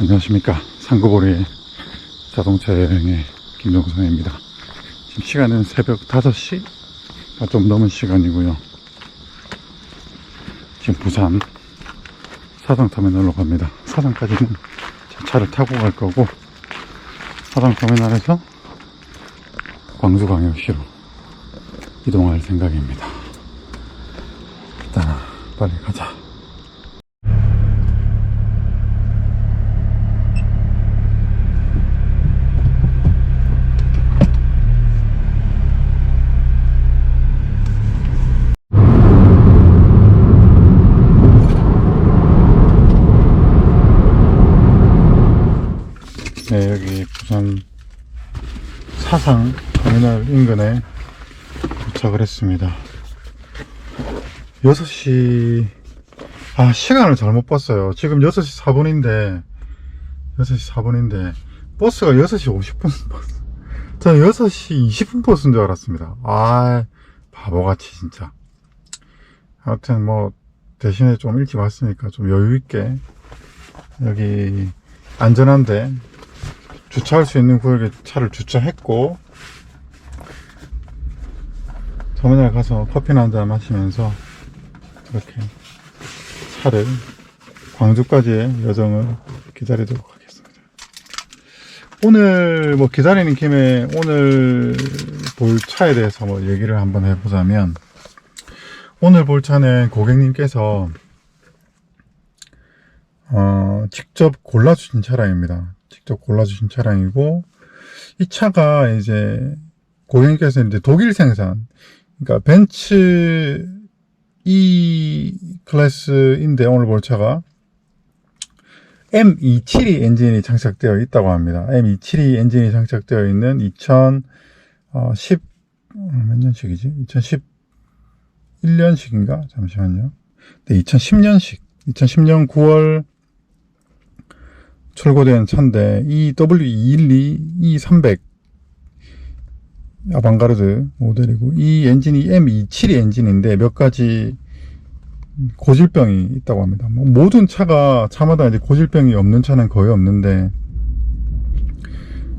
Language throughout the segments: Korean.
안녕하십니까. 상구보리 자동차 여행의 김동성입니다. 지금 시간은 새벽 5시가 좀 넘은 시간이고요. 지금 부산 사당터미널로 갑니다. 사당까지는 제 차를 타고 갈 거고 사당터미널에서 광주광역시로 이동할 생각입니다. 일단 빨리 가자 네, 여기 부산 사상 터미널 인근에 도착을 했습니다. 6시, 아, 시간을 잘못 봤어요. 지금 6시 4분인데, 6시 4분인데, 버스가 6시 50분 버스. 저는 6시 20분 버스인 줄 알았습니다. 아, 바보같이 진짜. 하여튼 뭐, 대신에 좀 일찍 왔으니까 좀 여유있게, 여기, 안전한데, 주차할 수 있는 구역에 차를 주차했고 터미널 가서 커피나 한잔 마시면서 이렇게 차를 광주까지의 여정을 기다리도록 하겠습니다. 오늘 뭐 기다리는 김에 오늘 볼 차에 대해서 뭐 얘기를 한번 해보자면 오늘 볼 차는 고객님께서 어, 직접 골라주신 차량입니다. 직접 골라주신 차량이고, 이 차가 이제, 고객님께서 이제 독일 생산, 그러니까 벤츠 E 클래스인데, 오늘 볼 차가 M272 엔진이 장착되어 있다고 합니다. M272 엔진이 장착되어 있는 2010, 몇 년식이지? 2011년식인가? 잠시만요. 네, 2010년식. 2010년 9월 출고된 차인데 E EW212 E300 아방가르드 모델이고 이 엔진이 M272 엔진인데 몇 가지 고질병이 있다고 합니다. 뭐 모든 차가 차마다 이제 고질병이 없는 차는 거의 없는데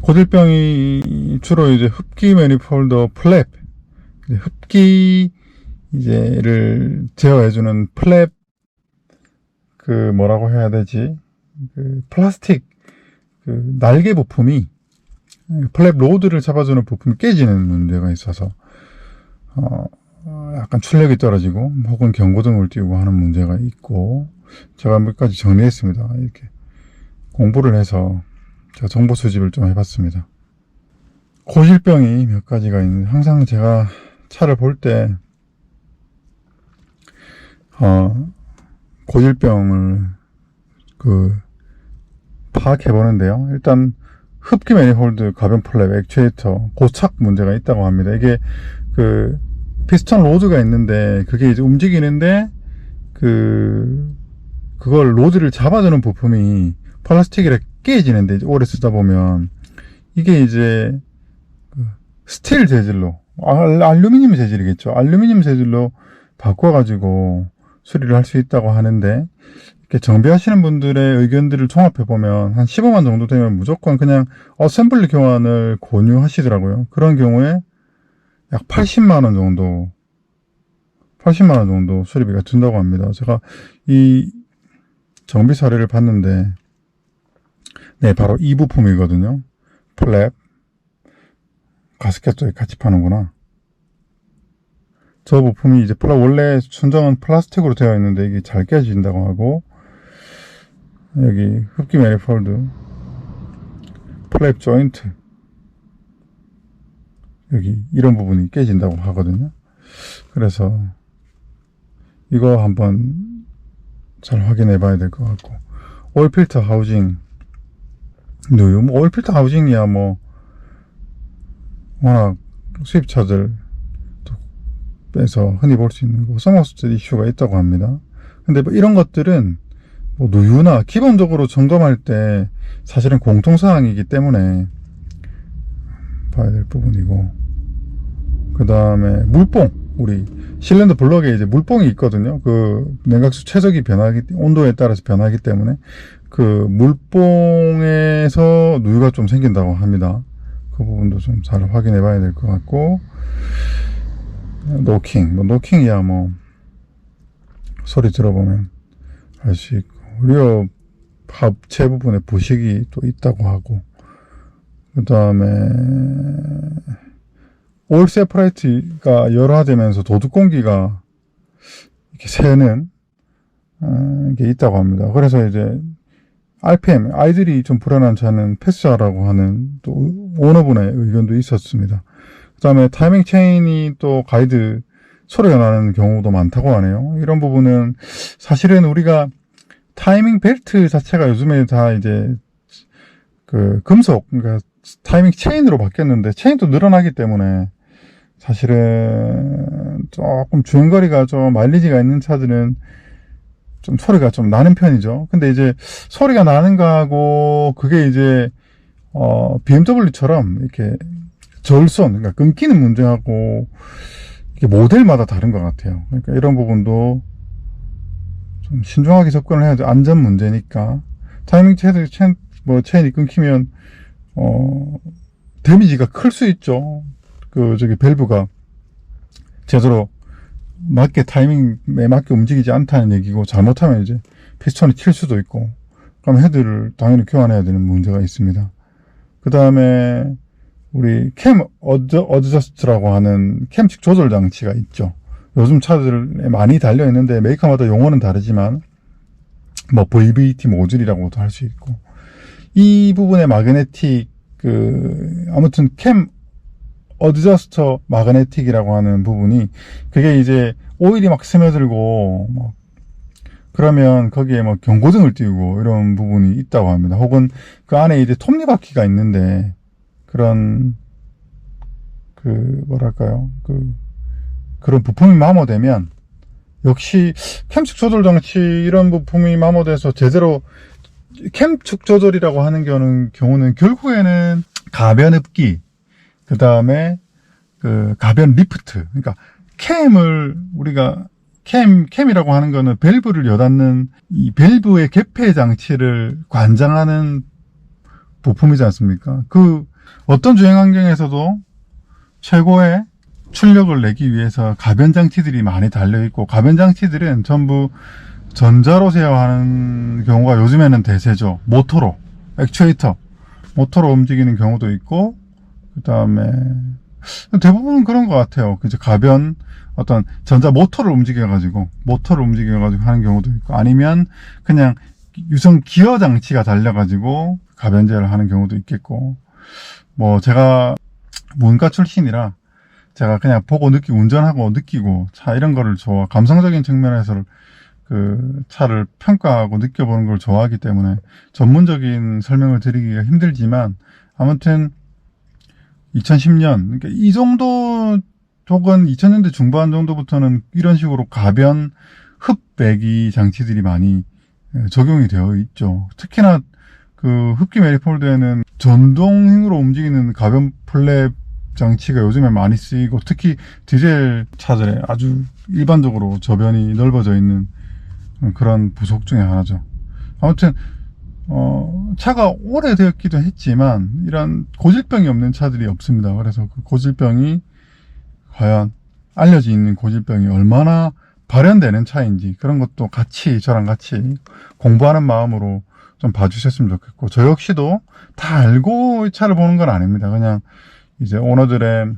고질병이 주로 이제 흡기 매니폴더 플랩 흡기 이제를 제어해주는 플랩 그 뭐라고 해야 되지 그 플라스틱 그 날개 부품이 플랩 로드를 잡아주는 부품이 깨지는 문제가 있어서 어, 어, 약간 출력이 떨어지고 혹은 경고등을 띄우고 하는 문제가 있고 제가 몇 가지 정리했습니다. 이렇게 공부를 해서 제가 정보 수집을 좀 해봤습니다. 고질병이 몇 가지가 있는데 항상 제가 차를 볼때 어, 고질병을 그 파악해 보는데요. 일단 흡기 매니홀드 가변 플랩 액추에이터 고착 문제가 있다고 합니다. 이게 그 피스톤 로드가 있는데 그게 이제 움직이는데 그 그걸 로드를 잡아주는 부품이 플라스틱이라 깨지는데 이제 오래 쓰다 보면 이게 이제 그 스틸 재질로 알, 알루미늄 재질이겠죠. 알루미늄 재질로 바꿔가지고 수리를 할 수 있다고 하는데 정비하시는 분들의 의견들을 종합해 보면 한 15만 정도 되면 무조건 그냥 어셈블리 교환을 권유하시더라고요. 그런 경우에 약 80만 원 정도 80만 원 정도 수리비가 든다고 합니다. 제가 이 정비 사례를 봤는데 네, 바로 이 부품이거든요. 플랩 가스켓도 같이 파는구나. 저 부품이 이제 플라 원래 순정은 플라스틱으로 되어 있는데 이게 잘 깨진다고 하고 여기 흡기 매니폴드 플랩 조인트 여기 이런 부분이 깨진다고 하거든요. 그래서 이거 한번 잘 확인해 봐야 될 것 같고 오일 필터 하우징 누유 뭐 오일 필터 하우징이야 뭐 워낙 수입차들 빼서 흔히 볼 수 있는 거 서머스트 이슈가 있다고 합니다. 근데 뭐 이런 것들은 뭐 누유나 기본적으로 점검할 때 사실은 공통사항이기 때문에 봐야 될 부분이고. 그 다음에 물뽕. 우리 실린더 블럭에 이제 물뽕이 있거든요. 그 냉각수 최적이 변하기 온도에 따라서 변하기 때문에 그 물뽕에서 누유가 좀 생긴다고 합니다. 그 부분도 좀 잘 확인해 봐야 될 것 같고. 노킹. 뭐 노킹이야 뭐. 소리 들어보면 알 수 있고 리어 합체 부분에 부식이 또 있다고 하고 그 다음에 올 세퍼레이트가 열화되면서 도둑 공기가 이렇게 새는 어, 게 있다고 합니다. 그래서 이제 RPM 아이들이 좀 불안한 차는 패스하라고 하는 또 오너분의 의견도 있었습니다. 그 다음에 타이밍 체인이 또 가이드 소리가 나는 경우도 많다고 하네요. 이런 부분은 사실은 우리가 타이밍 벨트 자체가 요즘에 다 이제 그 금속 그러니까 타이밍 체인으로 바뀌었는데 체인도 늘어나기 때문에 사실은 조금 주행거리가 좀 마일리지가 있는 차들은 좀 소리가 좀 나는 편이죠. 근데 이제 소리가 나는 거하고 그게 이제 어 BMW처럼 이렇게 절선 그러니까 끊기는 문제하고 모델마다 다른 것 같아요. 그러니까 이런 부분도 좀 신중하게 접근을 해야죠. 안전 문제니까 타이밍 체인, 체인 뭐 체인이 끊기면 어 데미지가 클 수 있죠. 그 저기 밸브가 제대로 맞게 타이밍에 맞게 움직이지 않다는 얘기고 잘못하면 이제 피스톤이 튈 수도 있고 그럼 헤드를 당연히 교환해야 되는 문제가 있습니다. 그 다음에 우리 캠 어드, 어드저스트라고 하는 캠측 조절 장치가 있죠. 요즘 차들에 많이 달려 있는데 메이커마다 용어는 다르지만 뭐 VVT 모듈이라고도 할 수 있고 이 부분의 마그네틱 그 아무튼 캠 어드저스터 마그네틱이라고 하는 부분이 그게 이제 오일이 막 스며들고 막 그러면 거기에 뭐 경고등을 띄우고 이런 부분이 있다고 합니다. 혹은 그 안에 이제 톱니바퀴가 있는데 그런 그 뭐랄까요 그 그런 부품이 마모되면 역시 캠측 조절 장치 이런 부품이 마모돼서 제대로 캠측 조절이라고 하는 경우는, 경우는 결국에는 가변 흡기 그 다음에 그 가변 리프트 그러니까 캠을 우리가 캠 캠이라고 하는 거는 밸브를 여닫는 이 밸브의 개폐 장치를 관장하는 부품이지 않습니까? 그 어떤 주행 환경에서도 최고의 출력을 내기 위해서 가변 장치들이 많이 달려 있고 가변 장치들은 전부 전자로 제어하는 경우가 요즘에는 대세죠. 모터로 액추에이터 모터로 움직이는 경우도 있고 그 다음에 대부분 그런 것 같아요. 이제 가변 어떤 전자 모터를 움직여 가지고 모터를 움직여 가지고 하는 경우도 있고 아니면 그냥 유성 기어 장치가 달려 가지고 가변제를 하는 경우도 있겠고 뭐 제가 문과 출신이라 제가 그냥 보고 느끼고 운전하고 느끼고 차 이런 거를 좋아 감성적인 측면에서 그 차를 평가하고 느껴보는 걸 좋아하기 때문에 전문적인 설명을 드리기가 힘들지만 아무튼 2010년 그러니까 이 정도 혹은 2000년대 중반 정도부터는 이런 식으로 가변 흡배기 장치들이 많이 예, 적용이 되어 있죠. 특히나 그 흡기 매니폴드에는 전동으로 움직이는 가변 플랩 장치가 요즘에 많이 쓰이고 특히 디젤 차들에 아주 일반적으로 저변이 넓어져 있는 그런 부속 중에 하나죠. 아무튼 어, 차가 오래되었기도 했지만 이런 고질병이 없는 차들이 없습니다. 그래서 그 고질병이 과연 알려져 있는 고질병이 얼마나 발현되는 차인지 그런 것도 같이 저랑 같이 공부하는 마음으로 좀 봐주셨으면 좋겠고 저 역시도 다 알고 이 차를 보는 건 아닙니다. 그냥 이제 오너들의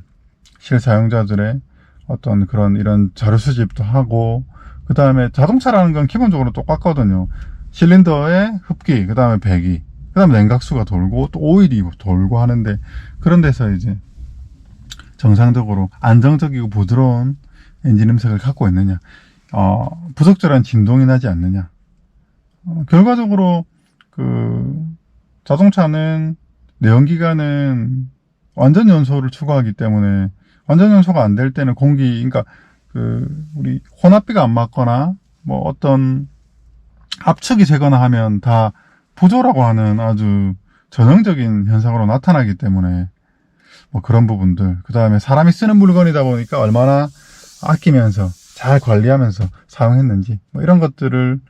실사용자들의 어떤 그런 이런 자료 수집도 하고 그 다음에 자동차라는 건 기본적으로 똑같거든요. 실린더에 흡기, 그 다음에 배기, 그 다음에 냉각수가 돌고 또 오일이 돌고 하는데 그런 데서 이제 정상적으로 안정적이고 부드러운 엔진 음색을 갖고 있느냐, 어, 부적절한 진동이 나지 않느냐. 어, 결과적으로 그 자동차는 내연기관은 완전 연소를 추구하기 때문에 완전 연소가 안 될 때는 공기, 그러니까 그 우리 혼합비가 안 맞거나 뭐 어떤 압축이 되거나 하면 다 부조라고 하는 아주 전형적인 현상으로 나타나기 때문에 뭐 그런 부분들 그 다음에 사람이 쓰는 물건이다 보니까 얼마나 아끼면서 잘 관리하면서 사용했는지 뭐 이런 것들을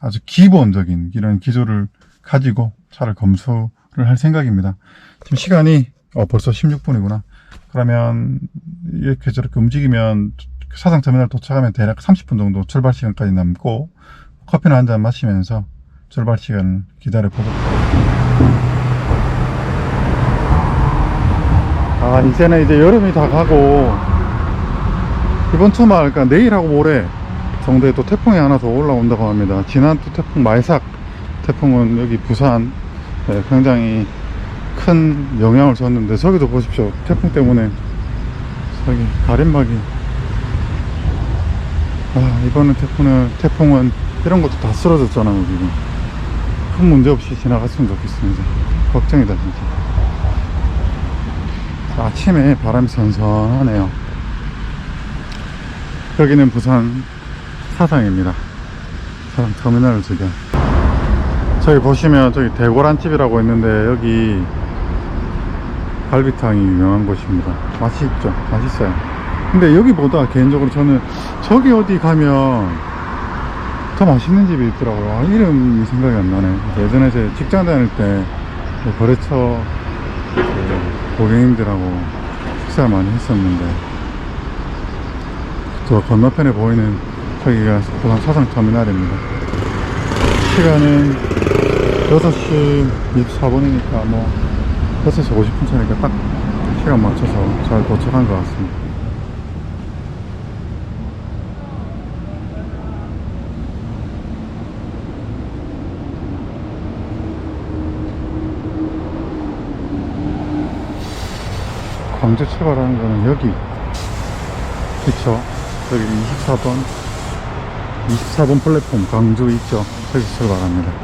아주 기본적인 이런 기조를 가지고 차를 검수를 할 생각입니다. 지금 시간이 어, 벌써 16분이구나. 그러면 이렇게 저렇게 움직이면 사상 터미널 도착하면 대략 30분 정도 출발 시간까지 남고 커피나 한 잔 마시면서 출발 시간을 기다려 보도록 아 이제는 이제 여름이 다 가고 이번 주말 그러니까 내일하고 모레 정도에 또 태풍이 하나 더 올라온다고 합니다 지난 또 태풍 말삭 태풍은 여기 부산 네, 굉장히 큰 영향을 줬는데 저기도 보십시오. 태풍 때문에. 저기 가림막이. 아 이번에 태풍은 태풍은 이런 것도 다 쓰러졌잖아요 지금 큰 문제 없이 지나갔으면 좋겠습니다. 걱정이다 진짜. 아침에 바람이 선선하네요. 여기는 부산 사상입니다. 사상 터미널 주변 저기 보시면 저기 대고란집이라고 있는데 여기 갈비탕이 유명한 곳입니다. 맛있죠? 맛있어요. 근데 여기보다 개인적으로 저는 저기 어디 가면 더 맛있는 집이 있더라고요. 아, 이름이 생각이 안 나네. 예전에 제 직장 다닐 때그 거래처 그 고객님들하고 식사를 많이 했었는데 저 건너편에 보이는 저기가 부산 사상 터미널입니다. 시간은 6시 24분이니까 뭐 6시 50분 차니까 딱 시간 맞춰서 잘 도착한 것 같습니다. 광주 출발하는 거는 여기. 그쵸 여기 24번 24번 플랫폼 광주 있죠? 여기 출발합니다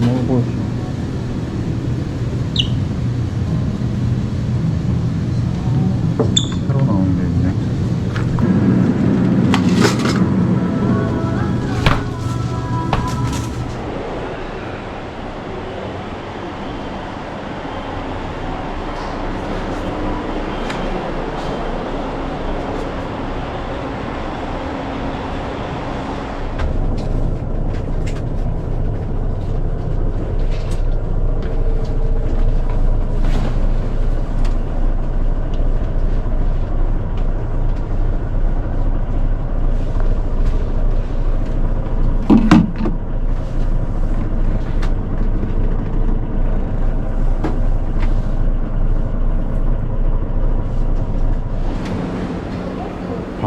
먹어보시죠 새로 나온 게 있네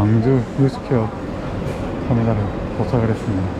광주 뉴스케어 터미널에 도착을 했습니다.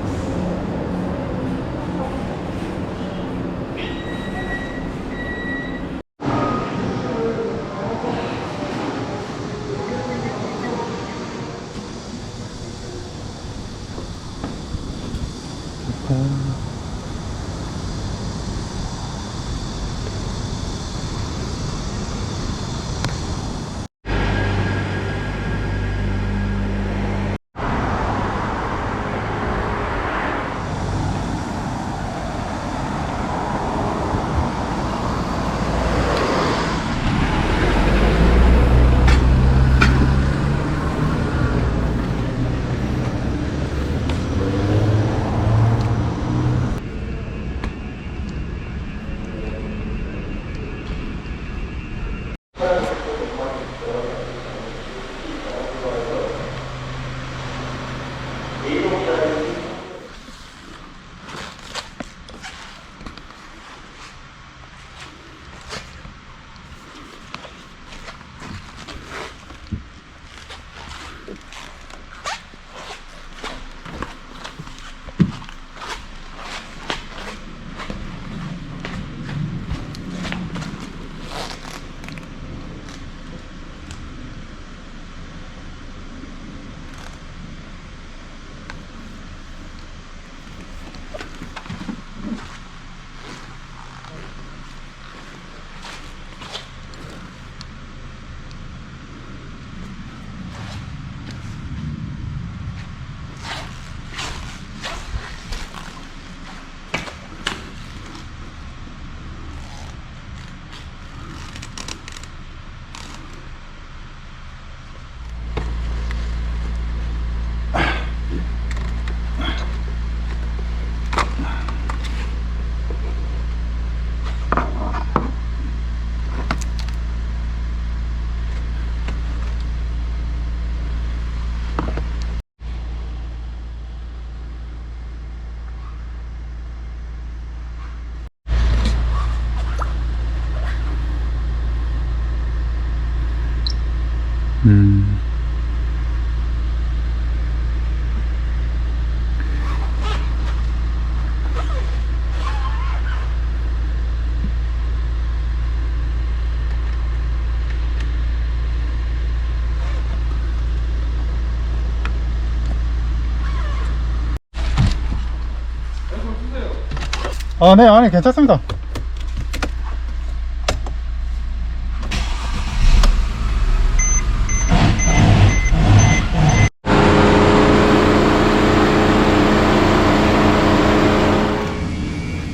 아, 네, 아니, 괜찮습니다.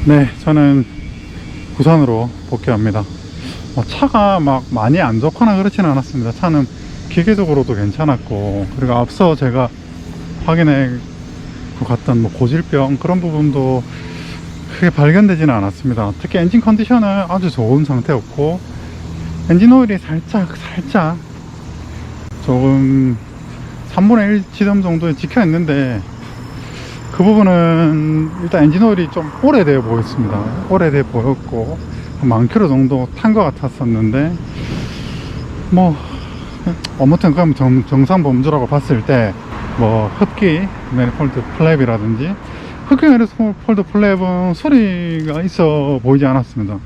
네, 저는 부산으로 복귀합니다. 뭐 차가 막 많이 안 좋거나 그렇지는 않았습니다. 차는 기계적으로도 괜찮았고, 그리고 앞서 제가 확인해 갔던 뭐 고질병 그런 부분도 크게 발견되지는 않았습니다. 특히 엔진 컨디션은 아주 좋은 상태였고, 엔진 오일이 살짝, 살짝 조금 3분의 1 지점 정도에 찍혀 있는데, 그 부분은 일단 엔진 오일이 좀 오래돼 보였습니다. 오래돼 보였고, 한만 킬로 정도 탄 것 같았었는데, 뭐, 아무튼 그럼 정, 정상 범주라고 봤을 때, 뭐, 흡기, 매니폴드 플랩이라든지, 흡기 매니폴드 플랩은 소리가 있어 보이지 않았습니다.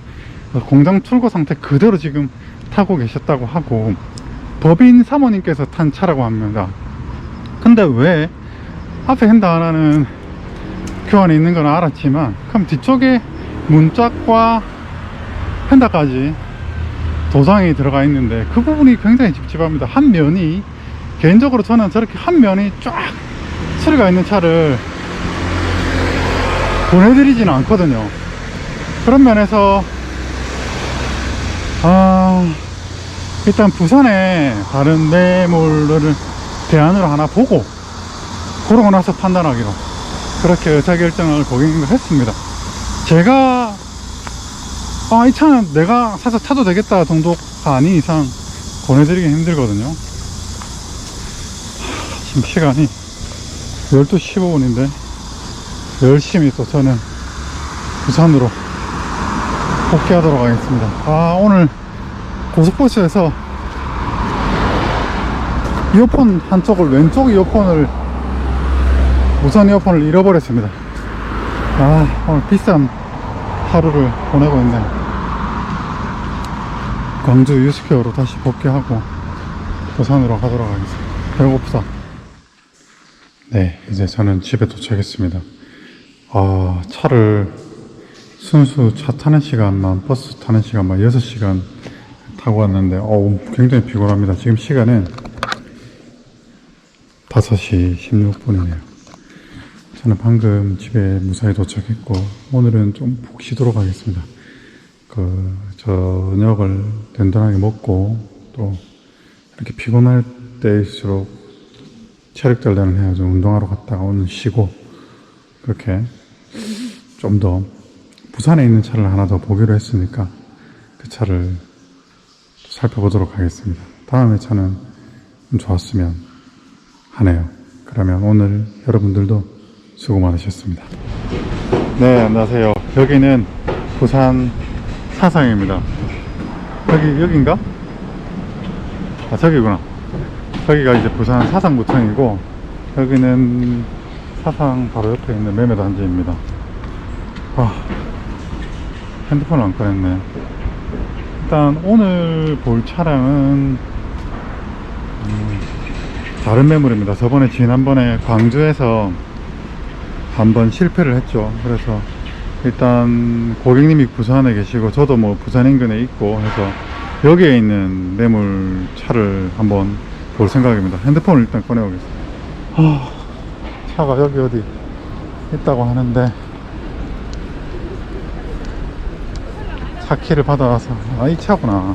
공장 출고 상태 그대로 지금 타고 계셨다고 하고, 법인 사모님께서 탄 차라고 합니다. 근데 왜 앞에 핸드 하나는 교환이 있는 건 알았지만 그럼 뒤쪽에 문짝과 펜다까지 도장이 들어가 있는데 그 부분이 굉장히 찝찝합니다 한 면이 개인적으로 저는 저렇게 한 면이 쫙 처리가 있는 차를 보내드리지는 않거든요 그런 면에서 아 일단 부산에 다른 매물을 대안으로 하나 보고 그러고 나서 판단하기로 그렇게 의사결정을 고객님과 했습니다. 제가 아, 이 차는 내가 사서 타도 되겠다 정도가 아닌 이상 보내드리기 힘들거든요. 하, 지금 시간이 12시 15분인데 열심히 또 저는 부산으로 복귀하도록 하겠습니다. 아, 오늘 고속버스에서 이어폰 한쪽을 왼쪽 이어폰을 무선 이어폰을 잃어버렸습니다. 아, 오늘 비싼 하루를 보내고 있네. 광주 유스케어로 다시 복귀하고 부산으로 가도록 하겠습니다. 배고프다. 네, 이제 저는 집에 도착했습니다. 아, 차를 순수 차 타는 시간만, 버스 타는 시간만 6시간 타고 왔는데, 어우, 굉장히 피곤합니다. 지금 시간은 5시 16분이네요. 저는 방금 집에 무사히 도착했고 오늘은 좀 푹 쉬도록 하겠습니다. 그 저녁을 든든하게 먹고 또 이렇게 피곤할 때일수록 체력 단련을 해야죠. 운동하러 갔다가 오늘 쉬고 그렇게 좀 더 부산에 있는 차를 하나 더 보기로 했으니까 그 차를 살펴보도록 하겠습니다. 다음에 차는 좀 좋았으면 하네요. 그러면 오늘 여러분들도 수고 많으셨습니다. 네, 안녕하세요. 여기는 부산 사상입니다. 여기, 여긴가? 아, 저기구나. 저기가 이제 부산 사상구청이고, 여기는 사상 바로 옆에 있는 매매단지입니다. 아, 핸드폰을 안 꺼냈네. 일단 오늘 볼 차량은, 음, 다른 매물입니다. 저번에 지난번에 광주에서 한번 실패를 했죠. 그래서 일단 고객님이 부산에 계시고 저도 뭐 부산 인근에 있고 해서 여기에 있는 매물 차를 한번 볼 생각입니다. 핸드폰을 일단 꺼내오겠습니다. 아, 차가 여기 어디 있다고 하는데 차 키를 받아와서. 아 이 차구나.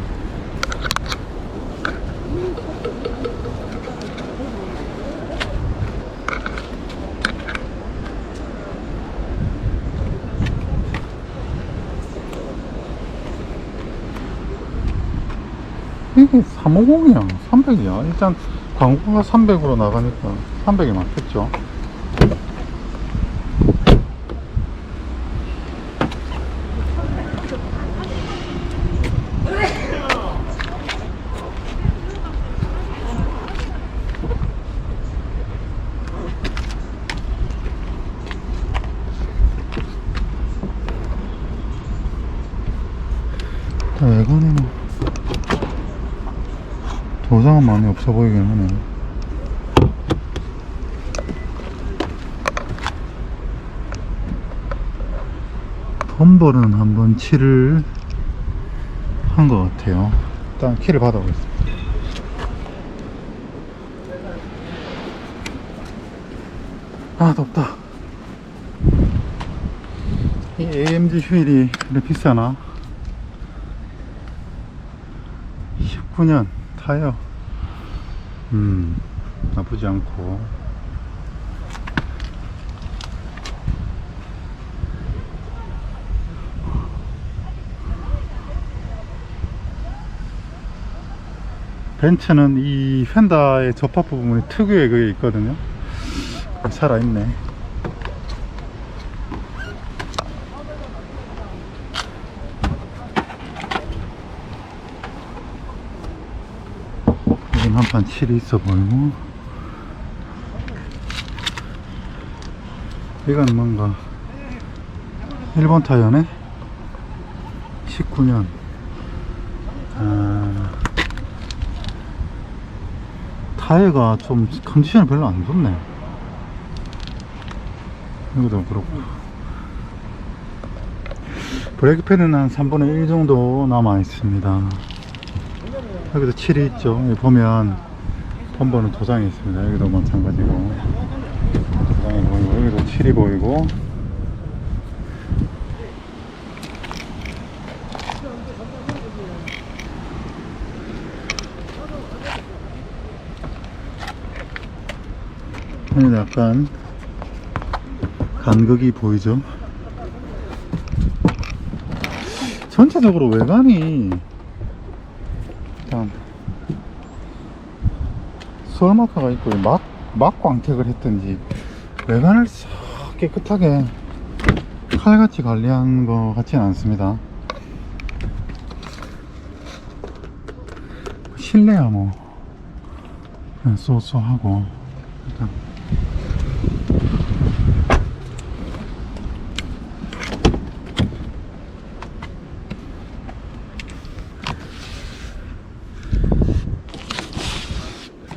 이게 350이야. 300이야. 일단 광고가 300으로 나가니까 300이 맞겠죠 자, 외관에는 도장은 많이 없어 보이긴 하네. 범버는 한번 칠을 한 것 같아요. 일단 키를 받아보겠습니다. 아 덥다. 이 AMG 휠이 이렇게 비싸나? 19년 타이어. 음 나쁘지 않고. 벤츠는 이 펜다의 접합 부분이 특유의 그게 있거든요. 살아있네. 한판 칠이 있어 보이고. 이건 뭔가 일본 타이어네. 19년. 아. 타이어가 좀 컨디션이 별로 안 좋네. 이것도 그렇고. 브레이크 패드는 한 3분의 1 정도 남아 있습니다. 여기도 칠이 있죠. 여기 보면 펌버는 도장이 있습니다. 여기도 마찬가지고. 도장이 보이고, 여기도 칠이 보이고. 여기 약간 간극이 보이죠? 전체적으로 외관이 일단 수월마카가 있고 막, 막 광택을 했든지 외관을 싹 깨끗하게 칼같이 관리한 것 같지는 않습니다. 실내야 뭐. 쏘쏘하고. 일단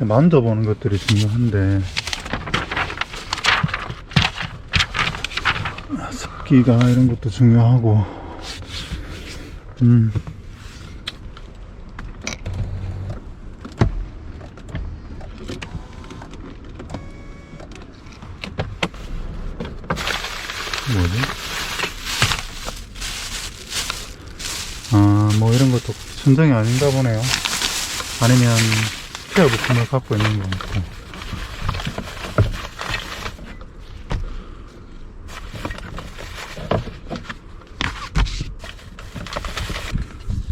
만져보는 것들이 중요한데 습기가 이런 것도 중요하고 음 뭐지? 아, 뭐 이런 것도 순정이 아닌가 보네요. 아니면 스페어 부품을 갖고 있는 것 같고.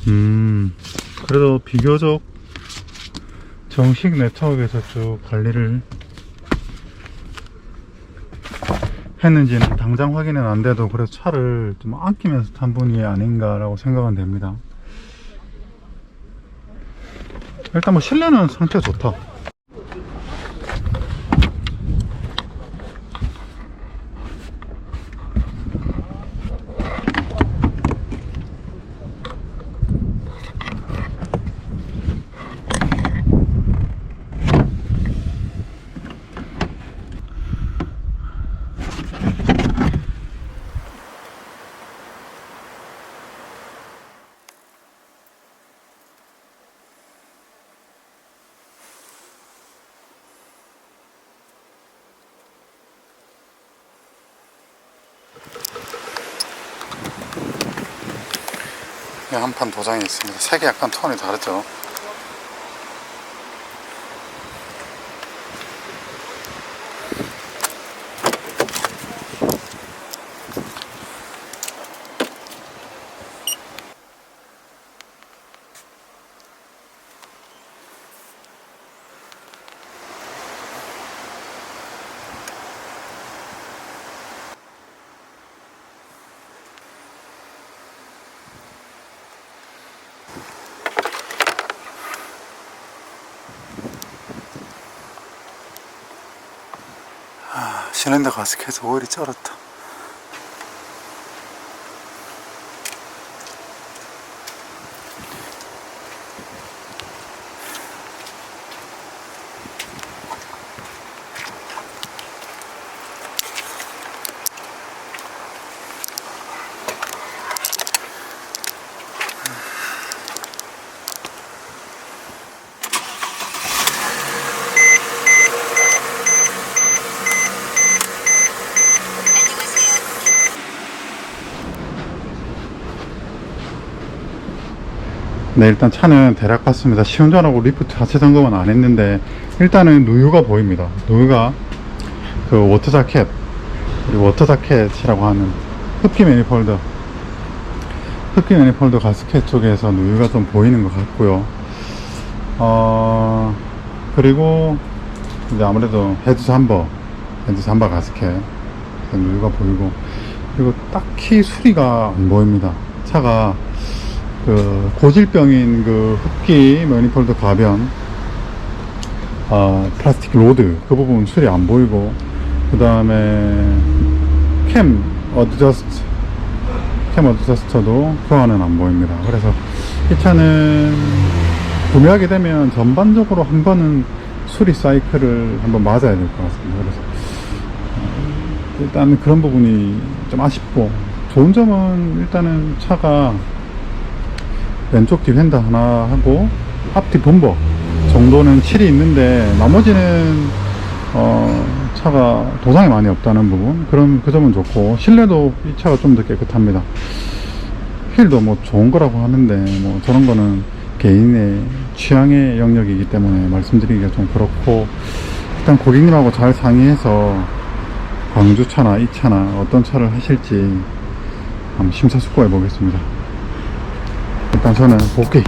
음, 그래도 비교적 정식 네트워크에서 쭉 관리를 했는지는 당장 확인은 안 돼도 그래도 차를 좀 아끼면서 탄 분이 아닌가라고 생각은 됩니다. 일단 뭐 실내는 상태가 좋다. 한 판 도장이 있습니다. 색이 약간 톤이 다르죠. 데 가서 계속 오일이 쩔었다. 네, 일단 차는 대략 봤습니다. 시운전하고 리프트 하체 점검은 안 했는데, 일단은 누유가 보입니다. 누유가 그 워터 자켓, 워터 자켓이라고 하는 흡기 매니폴더, 흡기 매니폴더 가스켓 쪽에서 누유가 좀 보이는 것 같고요. 어, 그리고 이제 아무래도 헤드 잠버, 헤드 잠버 가스켓, 누유가 보이고, 그리고 딱히 수리가 안 보입니다. 차가 그 고질병인 그 흡기 매니폴드 가변 아, 플라스틱 로드 그 부분 수리 안 보이고 그 다음에 캠 어드저스트 캠 어드저스터도 교환은 안 보입니다. 그래서 이 차는 구매하게 되면 전반적으로 한 번은 수리 사이클을 한번 맞아야 될 것 같습니다. 그래서 어, 일단 그런 부분이 좀 아쉽고 좋은 점은 일단은 차가 왼쪽 뒤 휀다 하나 하고 앞뒤 범버 정도는 칠이 있는데 나머지는 어, 차가 도장이 많이 없다는 부분. 그런 그 점은 좋고 실내도 이 차가 좀 더 깨끗합니다. 휠도 뭐 좋은 거라고 하는데 뭐 저런 거는 개인의 취향의 영역이기 때문에 말씀드리기가 좀 그렇고 일단 고객님하고 잘 상의해서 광주 차나 이 차나 어떤 차를 하실지 한번 심사숙고해 보겠습니다 일단 저는 복귀